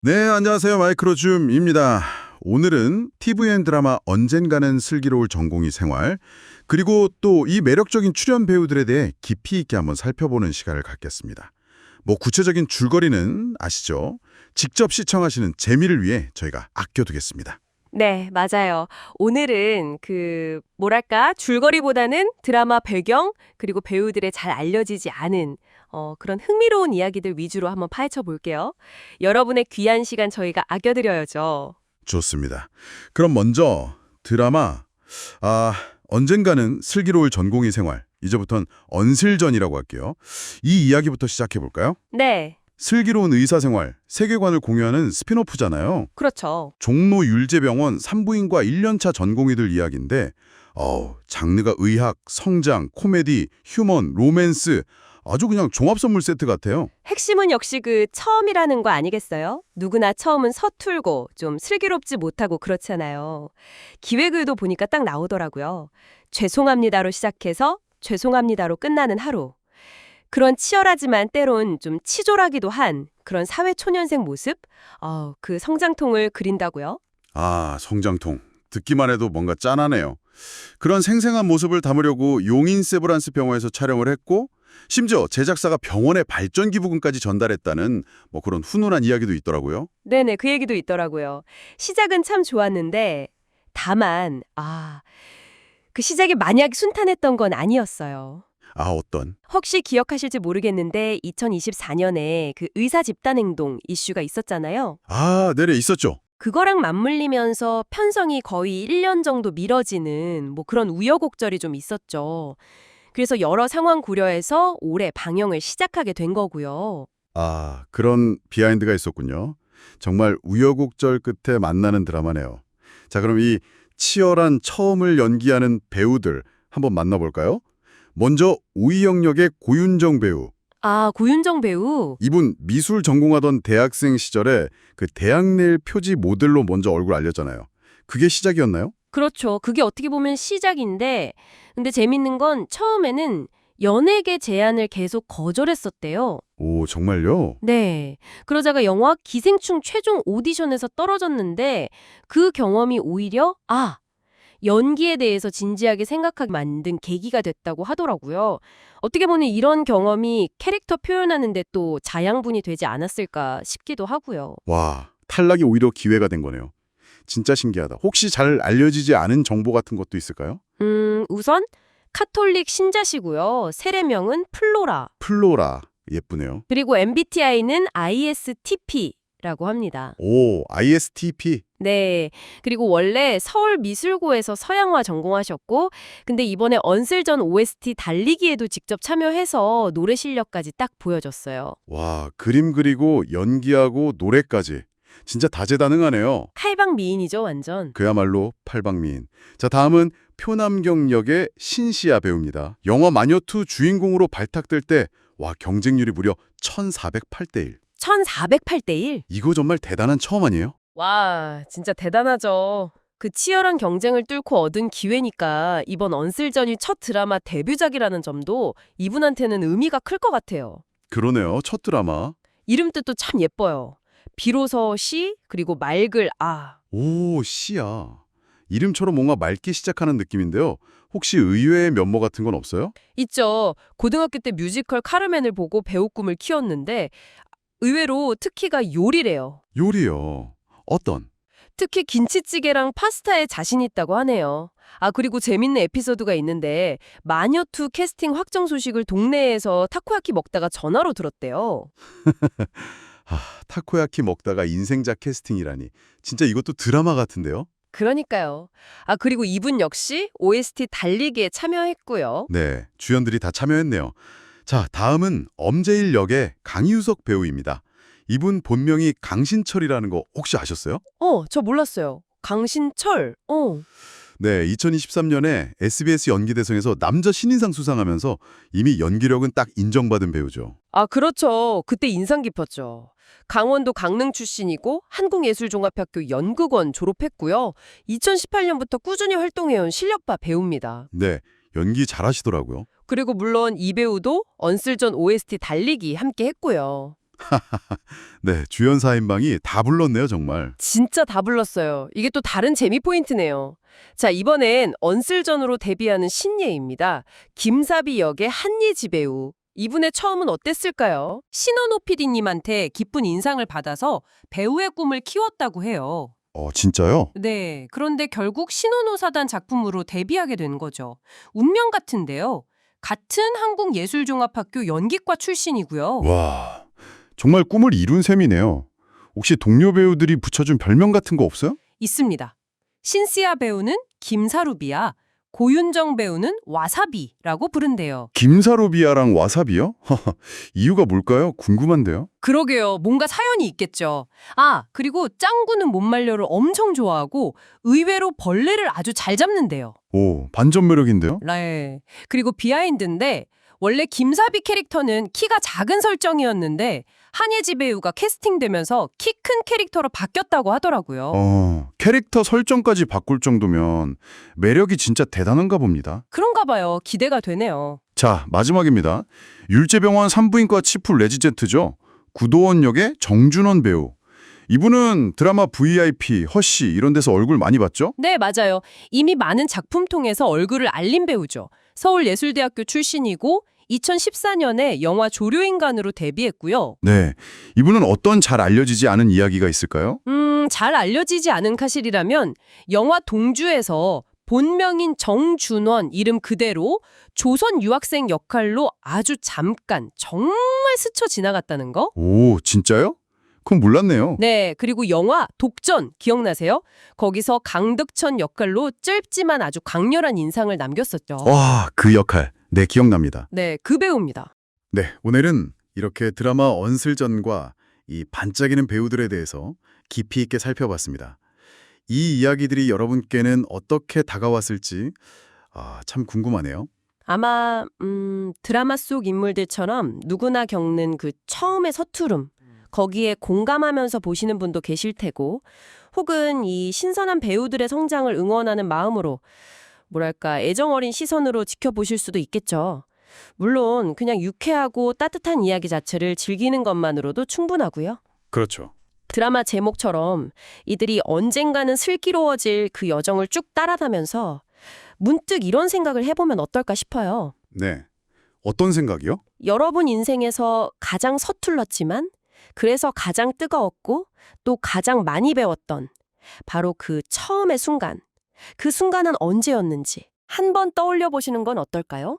네, 안녕하세요. 마이크로줌입니다. 오늘은 TVN 드라마 언젠가는 슬기로울 전공의 생활 그리고 또 이 매력적인 출연 배우들에 대해 깊이 있게 한번 살펴보는 시간을 갖겠습니다. 뭐 구체적인 줄거리는 아시죠? 직접 시청하시는 재미를 위해 저희가 아껴두겠습니다. 네, 맞아요. 오늘은 그 뭐랄까 줄거리보다는 드라마 배경 그리고 배우들의 잘 알려지지 않은 어, 그런 흥미로운 이야기들 위주로 한번 파헤쳐 볼게요. 여러분의 귀한 시간 저희가 아껴드려야죠. 좋습니다. 그럼 먼저 드라마 아 언젠가는 슬기로울 전공의 생활 이제부턴 언슬전이라고 할게요. 이 이야기부터 시작해 볼까요? 네, 슬기로운 의사생활, 세계관을 공유하는 스피노프잖아요. 그렇죠. 종로 율제병원 산부인과 1년차 전공의들 이야기인데 어우, 장르가 의학, 성장, 코미디, 휴먼, 로맨스 아주 그냥 종합선물 세트 같아요. 핵심은 역시 그 처음이라는 거 아니겠어요? 누구나 처음은 서툴고 좀 슬기롭지 못하고 그렇잖아요. 기획을도 보니까 딱 나오더라고요. 죄송합니다로 시작해서 죄송합니다로 끝나는 하루. 그런 치열하지만 때론 좀 치졸하기도 한 그런 사회 초년생 모습? 어, 그 성장통을 그린다고요? 아, 성장통. 듣기만 해도 뭔가 짠하네요. 그런 생생한 모습을 담으려고 용인 세브란스 병원에서 촬영을 했고 심지어 제작사가 병원의 발전기 부분까지 전달했다는 뭐 그런 훈훈한 이야기도 있더라고요. 네네, 그 얘기도 있더라고요. 시작은 참 좋았는데, 다만, 아, 그 시작이 만약 순탄했던 건 아니었어요. 아, 어떤? 혹시 기억하실지 모르겠는데 2024년에 그 의사 집단 행동 이슈가 있었잖아요. 아, 네네, 있었죠. 그거랑 맞물리면서 편성이 거의 1년 정도 미뤄지는 뭐 그런 우여곡절이 좀 있었죠. 그래서 여러 상황 고려해서 올해 방영을 시작하게 된 거고요. 아, 그런 비하인드가 있었군요. 정말 우여곡절 끝에 만나는 드라마네요. 자, 그럼 이 치열한 처음을 연기하는 배우들 한번 만나볼까요? 먼저 우이영 역의 고윤정 배우. 아, 고윤정 배우. 이분 미술 전공하던 대학생 시절에 그 대학내일 표지 모델로 먼저 얼굴 알렸잖아요. 그게 시작이었나요? 그렇죠. 그게 어떻게 보면 시작인데, 근데 재밌는 건 처음에는 연예계 제안을 계속 거절했었대요. 오, 정말요? 네. 그러다가 영화 기생충 최종 오디션에서 떨어졌는데 그 경험이 오히려 아, 연기에 대해서 진지하게 생각하게 만든 계기가 됐다고 하더라고요. 어떻게 보면 이런 경험이 캐릭터 표현하는데 또 자양분이 되지 않았을까 싶기도 하고요. 와, 탈락이 오히려 기회가 된 거네요. 진짜 신기하다. 혹시 잘 알려지지 않은 정보 같은 것도 있을까요? 음, 우선 카톨릭 신자시고요. 세례명은 플로라. 플로라. 예쁘네요. 그리고 MBTI는 ISTP라고 합니다. 오, ISTP. 네. 그리고 원래 서울 미술고에서 서양화 전공하셨고, 근데 이번에 언슬전 OST 달리기에도 직접 참여해서 노래 실력까지 딱 보여줬어요. 와, 그림 그리고 연기하고 노래까지. 진짜 다재다능하네요. 칼방 미인이죠, 완전. 그야말로 팔방미인. 자, 다음은 표남경 역의 신시아 배우입니다. 영화 마녀2 주인공으로 발탁될 때, 와, 경쟁률이 무려 1408대 1. 1408대 1. 이거 정말 대단한 처음 아니에요? 와, 진짜 대단하죠. 그 치열한 경쟁을 뚫고 얻은 기회니까 이번 언슬전이 첫 드라마 데뷔작이라는 점도 이분한테는 의미가 클 것 같아요. 그러네요. 첫 드라마. 이름 뜻도 참 예뻐요. 비로소 시, 그리고 맑을 아. 오, 씨야. 이름처럼 뭔가 맑게 시작하는 느낌인데요. 혹시 의외의 면모 같은 건 없어요? 있죠. 고등학교 때 뮤지컬 카르멘을 보고 배우 꿈을 키웠는데 의외로 특기가 요리래요. 요리요. 어떤? 특히 김치찌개랑 파스타에 자신 있다고 하네요. 아 그리고 재밌는 에피소드가 있는데 마녀2 캐스팅 확정 소식을 동네에서 타코야키 먹다가 전화로 들었대요. 아, 타코야키 먹다가 인생작 캐스팅이라니. 진짜 이것도 드라마 같은데요? 그러니까요. 아 그리고 이분 역시 OST 달리기에 참여했고요. 네, 주연들이 다 참여했네요. 자, 다음은 엄재일 역의 강유석 배우입니다. 이분 본명이 강신철이라는 거 혹시 아셨어요? 어, 저 몰랐어요. 강신철. 어. 네, 2023년에 SBS 연기대상에서 남자 신인상 수상하면서 이미 연기력은 딱 인정받은 배우죠. 아, 그렇죠. 그때 인상 깊었죠. 강원도 강릉 출신이고 한국예술종합학교 연극원 졸업했고요. 2018년부터 꾸준히 활동해온 실력파 배우입니다. 네, 연기 잘하시더라고요. 그리고 물론 이 배우도 언슬전 OST 달리기 함께 했고요. 네, 주연 4인방이 다 불렀네요, 정말. 진짜 다 불렀어요. 이게 또 다른 재미 포인트네요. 자, 이번엔 언슬전으로 데뷔하는 신예입니다. 김사비 역의 한예지 배우. 이분의 처음은 어땠을까요? 신원호 PD님한테 기쁜 인상을 받아서 배우의 꿈을 키웠다고 해요. 어, 진짜요? 네, 그런데 결국 신원호 사단 작품으로 데뷔하게 된 거죠. 운명 같은데요. 같은 한국예술종합학교 연기과 출신이고요. 와, 정말 꿈을 이룬 셈이네요. 혹시 동료 배우들이 붙여준 별명 같은 거 없어요? 있습니다. 신시아 배우는 김사루비아, 고윤정 배우는 와사비라고 부른대요. 김사로비아랑 와사비요? 이유가 뭘까요? 궁금한데요. 그러게요. 뭔가 사연이 있겠죠. 아, 그리고 짱구는 못 말려를 엄청 좋아하고 의외로 벌레를 아주 잘 잡는데요. 오, 반전 매력인데요? 네. 그리고 비하인드인데 원래 김사비 캐릭터는 키가 작은 설정이었는데 한예지 배우가 캐스팅되면서 키 큰 캐릭터로 바뀌었다고 하더라고요. 어, 캐릭터 설정까지 바꿀 정도면 매력이 진짜 대단한가 봅니다. 그런가 봐요. 기대가 되네요. 자, 마지막입니다. 율제병원 산부인과 치프 레지젠트죠. 구도원 역의 정준원 배우. 이분은 드라마 VIP, 허쉬 이런 데서 얼굴 많이 봤죠? 네, 맞아요. 이미 많은 작품 통해서 얼굴을 알린 배우죠. 서울예술대학교 출신이고 2014년에 영화 조류인간으로 데뷔했고요. 네. 이분은 어떤 잘 알려지지 않은 이야기가 있을까요? 음, 잘 알려지지 않은 사실이라면 영화 동주에서 본명인 정준원 이름 그대로 조선 유학생 역할로 아주 잠깐 정말 스쳐 지나갔다는 거? 오, 진짜요? 그건 몰랐네요. 네, 그리고 영화 독전 기억나세요? 거기서 강덕천 역할로 짧지만 아주 강렬한 인상을 남겼었죠. 와, 그 역할. 네, 기억납니다. 네, 그 배우입니다. 네, 오늘은 이렇게 드라마 언슬전과 이 반짝이는 배우들에 대해서 깊이 있게 살펴봤습니다. 이 이야기들이 여러분께는 어떻게 다가왔을지 아, 참 궁금하네요. 아마 음, 드라마 속 인물들처럼 누구나 겪는 그 처음의 서투름 거기에 공감하면서 보시는 분도 계실 테고 혹은 이 신선한 배우들의 성장을 응원하는 마음으로 뭐랄까 애정 어린 시선으로 지켜보실 수도 있겠죠. 물론 그냥 유쾌하고 따뜻한 이야기 자체를 즐기는 것만으로도 충분하고요. 그렇죠. 드라마 제목처럼 이들이 언젠가는 슬기로워질 그 여정을 쭉 따라가면서 문득 이런 생각을 해보면 어떨까 싶어요. 네. 어떤 생각이요? 여러분 인생에서 가장 서툴렀지만 그래서 가장 뜨거웠고 또 가장 많이 배웠던 바로 그 처음의 순간. 그 순간은 언제였는지 한 번 떠올려 보시는 건 어떨까요?